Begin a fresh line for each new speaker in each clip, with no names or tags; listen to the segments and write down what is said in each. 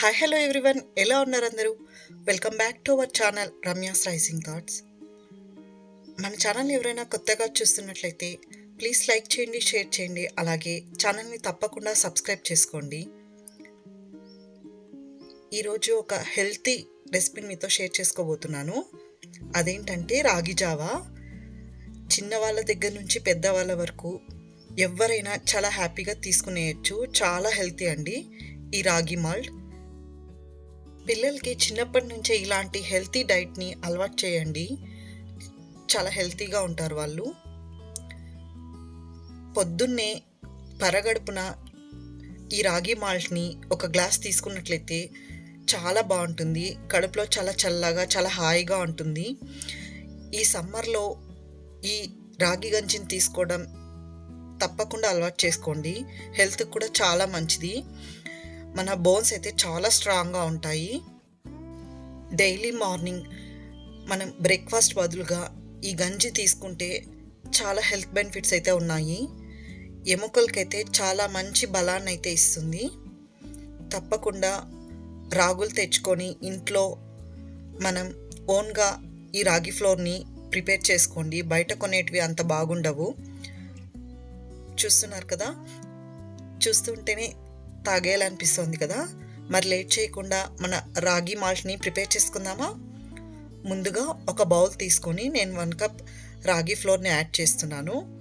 Hi hello everyone ఎలా ఉన్నారు అందరూ? Welcome back to our channel Ramya's rising thoughts మన ఛానల్ ఎవరైనా కొత్తగా చూస్తున్నట్లయితే ప్లీజ్ లైక్ చేయండి షేర్ చేయండి. అలాగే ఛానల్ని తప్పకుండా సబ్స్క్రైబ్ చేసుకోండి. ఈరోజు ఒక హెల్తీ రెసిపీని మీతో షేర్ చేసుకోబోతున్నాను. అదేంటంటే రాగి జావా. చిన్నవాళ్ళ దగ్గర నుంచి పెద్దవాళ్ళ వరకు ఎవరైనా చాలా హ్యాపీగా తీసుకునేయచ్చు. చాలా హెల్తీ అండి. ఈ రాగి మాల్ట్ పిల్లలకి చిన్నప్పటి నుంచే ఇలాంటి హెల్తీ డైట్ని అలవాటు చేయండి. చాలా హెల్తీగా ఉంటారు వాళ్ళు. పొద్దున్నే పరగడుపున ఈ రాగి మాల్ట్ని ఒక గ్లాస్ తీసుకున్నట్లయితే చాలా బాగుంటుంది. కడుపులో చాలా చల్లగా చాలా హాయిగా ఉంటుంది. ఈ సమ్మర్లో ఈ రాగి గంజిని తీసుకోవడం తప్పకుండా అలవాటు చేసుకోండి. హెల్త్కి కూడా చాలా మంచిది. మన బోన్స్ అయితే చాలా స్ట్రాంగ్గా ఉంటాయి. డైలీ మార్నింగ్ మనం బ్రేక్ఫాస్ట్ బదులుగా ఈ గంజి తీసుకుంటే చాలా హెల్త్ బెనిఫిట్స్ అయితే ఉన్నాయి. ఎముకలకైతే చాలా మంచి బలాన్ని అయితే ఇస్తుంది. తప్పకుండా రాగులు తెచ్చుకొని ఇంట్లో మనం ఓన్గా ఈ రాగి ఫ్లోర్ని ప్రిపేర్ చేసుకోండి. బయట కొనేటివి అంత బాగుండవు. చూస్తున్నారు కదా? చూస్తుంటేనే తాగేయాలనిపిస్తోంది కదా? మరి లేట్ చేయకుండా మన రాగి మాల్ట్ని ప్రిపేర్ చేసుకుందామా? ముందుగా ఒక బౌల్ తీసుకొని నేను వన్ కప్ రాగి ఫ్లోర్ని యాడ్ చేస్తున్నాను.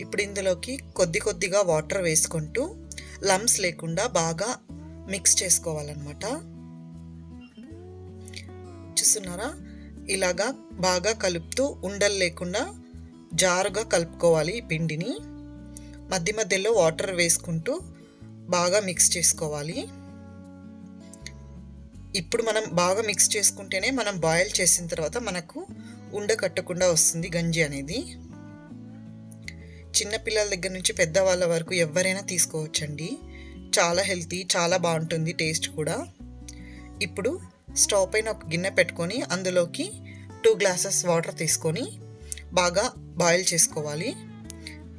ఇప్పుడు ఇందులోకి కొద్ది కొద్దిగా వాటర్ వేసుకుంటూ లమ్స్ లేకుండా బాగా మిక్స్ చేసుకోవాలన్నమాట. చూస్తున్నారా? ఇలాగా బాగా కలుపుతూ ఉండలు లేకుండా జారుగా కలుపుకోవాలి ఈ పిండిని. మధ్య మధ్యలో వాటర్ వేసుకుంటూ బాగా మిక్స్ చేసుకోవాలి. ఇప్పుడు మనం బాగా మిక్స్ చేసుకుంటేనే మనం బాయిల్ చేసిన తర్వాత మనకు ఉండ కట్టకుండా వస్తుంది గంజి అనేది. చిన్నపిల్లల దగ్గర నుంచి పెద్దవాళ్ళ వరకు ఎవరైనా తీసుకోవచ్చండి. చాలా హెల్తీ చాలా బాగుంటుంది టేస్ట్ కూడా. ఇప్పుడు స్టవ్ పైన ఒక గిన్నె పెట్టుకొని అందులోకి టూ గ్లాసెస్ వాటర్ తీసుకొని బాగా బాయిల్ చేసుకోవాలి.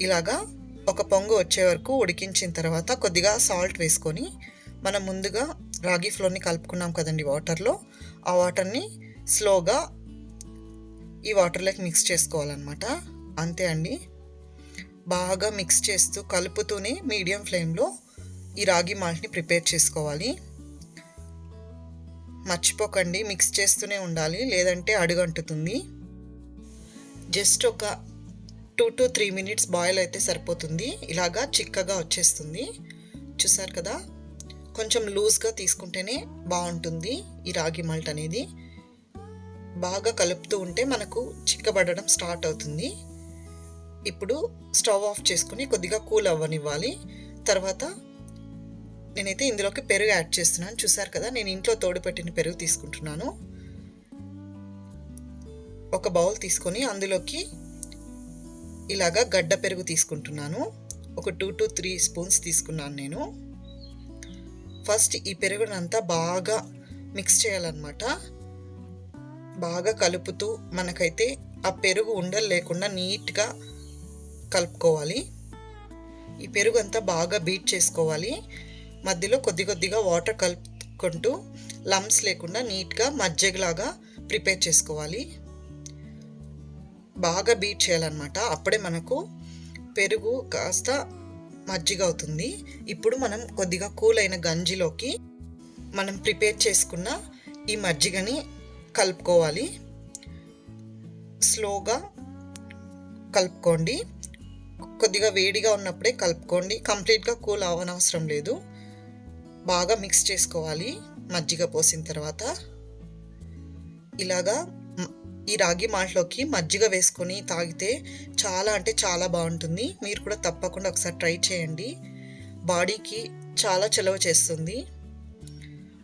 ఇలాగా ఒక పొంగు వచ్చే వరకు ఉడికించిన తర్వాత కొద్దిగా సాల్ట్ వేసుకొని మనం ముందుగా రాగి ఫ్లోర్ని కలుపుకున్నాం కదండి వాటర్లో. ఆ వాటర్ని స్లోగా ఈ వాటర్లోకి మిక్స్ చేసుకోవాలన్నమాట. అంతే అండి. బాగా మిక్స్ చేస్తూ కలుపుతూనే మీడియం ఫ్లేమ్లో ఈ రాగి మాల్ట్ని ప్రిపేర్ చేసుకోవాలి. మర్చిపోకండి మిక్స్ చేస్తూనే ఉండాలి లేదంటే అడుగంటుతుంది. జస్ట్ ఒక two to three minutes boil అయితే సరిపోతుంది. ఇలాగా చిక్కగా వచ్చేస్తుంది. చూసారు కదా? కొంచెం లూజ్గా తీసుకుంటేనే బాగుంటుంది ఈ రాగి మాల్ట్ అనేది. బాగా కలుపుతూ ఉంటే మనకు చిక్కబడడం స్టార్ట్ అవుతుంది. ఇప్పుడు స్టవ్ ఆఫ్ చేసుకుని కొద్దిగా కూల్ అవ్వనివ్వాలి. తర్వాత నేనైతే ఇందులోకి పెరుగు యాడ్ చేస్తున్నాను. చూసారు కదా? నేను ఇంట్లో తోడుపెట్టిన పెరుగు తీసుకుంటున్నాను. ఒక బౌల్ తీసుకొని అందులోకి ఇలాగా గడ్డ పెరుగు తీసుకుంటున్నాను. ఒక టూ టు త్రీ స్పూన్స్ తీసుకున్నాను నేను. ఫస్ట్ ఈ పెరుగునంతా బాగా మిక్స్ చేయాలన్నమాట. బాగా కలుపుతూ మనకైతే ఆ పెరుగు ఉండలు లేకుండా నీట్గా కలుపుకోవాలి. ఈ పెరుగు అంతా బాగా బీట్ చేసుకోవాలి. మధ్యలో కొద్ది కొద్దిగా వాటర్ కలుపుకుంటూ లమ్స్ లేకుండా నీట్గా మజ్జిగలాగా ప్రిపేర్ చేసుకోవాలి. బాగా బీట్ చేయాలన్నమాట. అప్పుడే మనకు పెరుగు కాస్త మజ్జిగ అవుతుంది. ఇప్పుడు మనం కొద్దిగా కూల్ అయిన గంజిలోకి మనం ప్రిపేర్ చేసుకున్న ఈ మజ్జిగని కలుపుకోవాలి. స్లోగా కలుపుకోండి. కొద్దిగా వేడిగా ఉన్నప్పుడే కలుపుకోండి. కంప్లీట్గా కూల్ అవ్వనవసరం లేదు. బాగా మిక్స్ చేసుకోవాలి. మజ్జిగ పోసిన తర్వాత ఇలాగా ఈ రాగి మాల్ట్లోకి మజ్జిగ వేసుకొని తాగితే చాలా అంటే చాలా బాగుంటుంది. మీరు కూడా తప్పకుండా ఒకసారి ట్రై చేయండి. బాడీకి చాలా చలవ చేస్తుంది.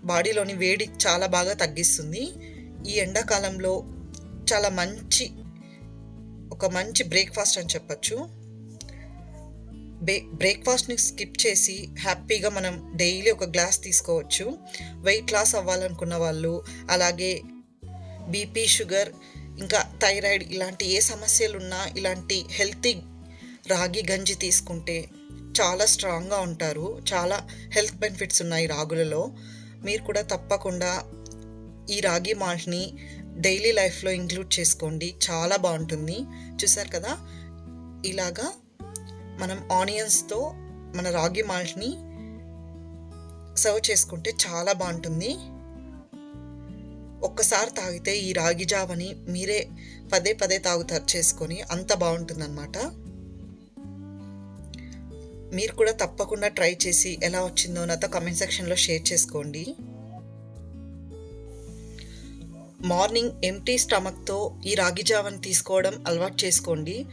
బాడీలోని వేడి చాలా బాగా తగ్గిస్తుంది. ఈ ఎండాకాలంలో చాలా మంచి ఒక మంచి బ్రేక్ఫాస్ట్ అని చెప్పచ్చు. బ్రే బ్రేక్ఫాస్ట్ని స్కిప్ చేసి హ్యాపీగా మనం డైలీ ఒక గ్లాస్ తీసుకోవచ్చు. వెయిట్ లాస్ అవ్వాలనుకున్న వాళ్ళు అలాగే బీపీ షుగర్ ఇంకా థైరాయిడ్ ఇలాంటి ఏ సమస్యలు ఉన్నా ఇలాంటి హెల్తీ రాగి గంజి తీసుకుంటే చాలా స్ట్రాంగ్గా ఉంటారు. చాలా హెల్త్ బెనిఫిట్స్ ఉన్నాయి రాగులలో. మీరు కూడా తప్పకుండా ఈ రాగి మాల్ట్ని డైలీ లైఫ్లో ఇంక్లూడ్ చేసుకోండి. చాలా బాగుంటుంది. చూసారు కదా? ఇలాగా మనం ఆనియన్స్తో మన రాగి మాల్ట్ని సర్వ్ చేసుకుంటే చాలా బాగుంటుంది. ఒక్కసారి తాగితే ఈ రాగి జావని మీరే పదే పదే తాగుతారు చేసుకొని అంత బాగుంటుందన్నమాట. మీరు కూడా తప్పకుండా ట్రై చేసి ఎలా వచ్చిందో నాతో కమెంట్ సెక్షన్లో షేర్ చేసుకోండి. మార్నింగ్ ఎంటీ స్టమక్తో ఈ రాగి జావని తీసుకోవడం అలవాటు చేసుకోండి.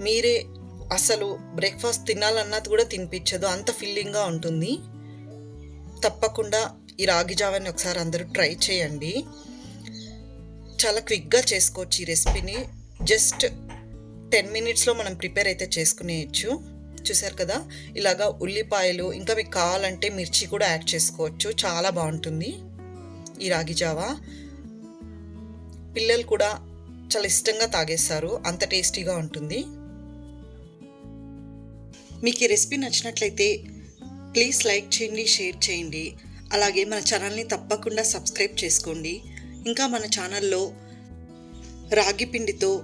మీరే అసలు బ్రేక్ఫాస్ట్ తినాలన్నది కూడా తినిపించదు అంత ఫిల్లింగ్గా ఉంటుంది. తప్పకుండా ఈ రాగి జావని ఒకసారి అందరూ ట్రై చేయండి. చాలా క్విక్గా చేసుకోవచ్చు ఈ రెసిపీని. జస్ట్ టెన్ మినిట్స్లో మనం ప్రిపేర్ అయితే చేసుకునేయచ్చు. చూసారు కదా? ఇలాగా ఉల్లిపాయలు ఇంకా మీకు కావాలంటే మిర్చి కూడా యాడ్ చేసుకోవచ్చు. చాలా బాగుంటుంది ఈ రాగి జావా. పిల్లలు కూడా చాలా ఇష్టంగా తాగేస్తారు. అంత టేస్టీగా ఉంటుంది. మీకు ఈ రెసిపీ నచ్చినట్లయితే ప్లీజ్ లైక్ చేయండి షేర్ చేయండి. అలాగే మన ఛానల్ని తప్పకుండా సబ్స్క్రైబ్ చేసుకోండి. ఇంకా మన ఛానల్లో రాగి పిండితో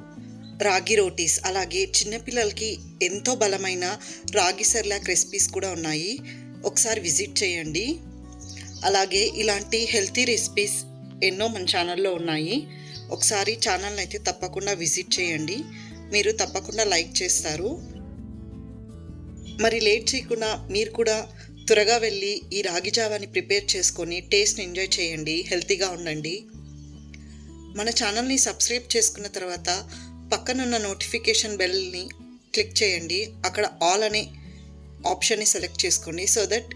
రాగి రోటీస్ అలాగే చిన్నపిల్లలకి ఎంతో బలమైన రాగి సెర్లాక్ రెసిపీస్ కూడా ఉన్నాయి. ఒకసారి విజిట్ చేయండి. అలాగే ఇలాంటి హెల్తీ రెసిపీస్ ఎన్నో మన ఛానల్లో ఉన్నాయి. ఒకసారి ఛానల్ని అయితే తప్పకుండా విజిట్ చేయండి. మీరు తప్పకుండా లైక్ చేస్తారు. మరి లేట్ చేయకుండా మీరు కూడా త్వరగా వెళ్ళి ఈ రాగి జావాని ప్రిపేర్ చేసుకొని టేస్ట్ని ఎంజాయ్ చేయండి హెల్తీగా ఉండండి. మన ఛానల్ని సబ్స్క్రైబ్ చేసుకున్న తర్వాత పక్కనున్న నోటిఫికేషన్ బెల్ని క్లిక్ చేయండి. అక్కడ ఆల్ అనే ఆప్షన్ని సెలెక్ట్ చేసుకోండి. సో దట్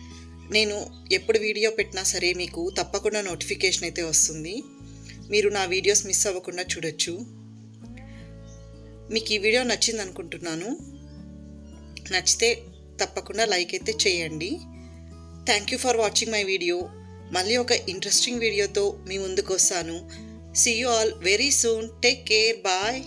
నేను ఎప్పుడు వీడియో పెట్టినా సరే మీకు తప్పకుండా నోటిఫికేషన్ అయితే వస్తుంది. మీరు నా వీడియోస్ మిస్ అవ్వకుండా చూడొచ్చు. మీకు ఈ వీడియో నచ్చింది అనుకుంటున్నాను నచ్చితే తప్పకుండా లైక్ అయితే చేయండి. Thank you for watching my video మళ్ళీ ఒక ఇంట్రెస్టింగ్ వీడియోతో మీ ముందుకు వస్తాను. See you all very soon take care bye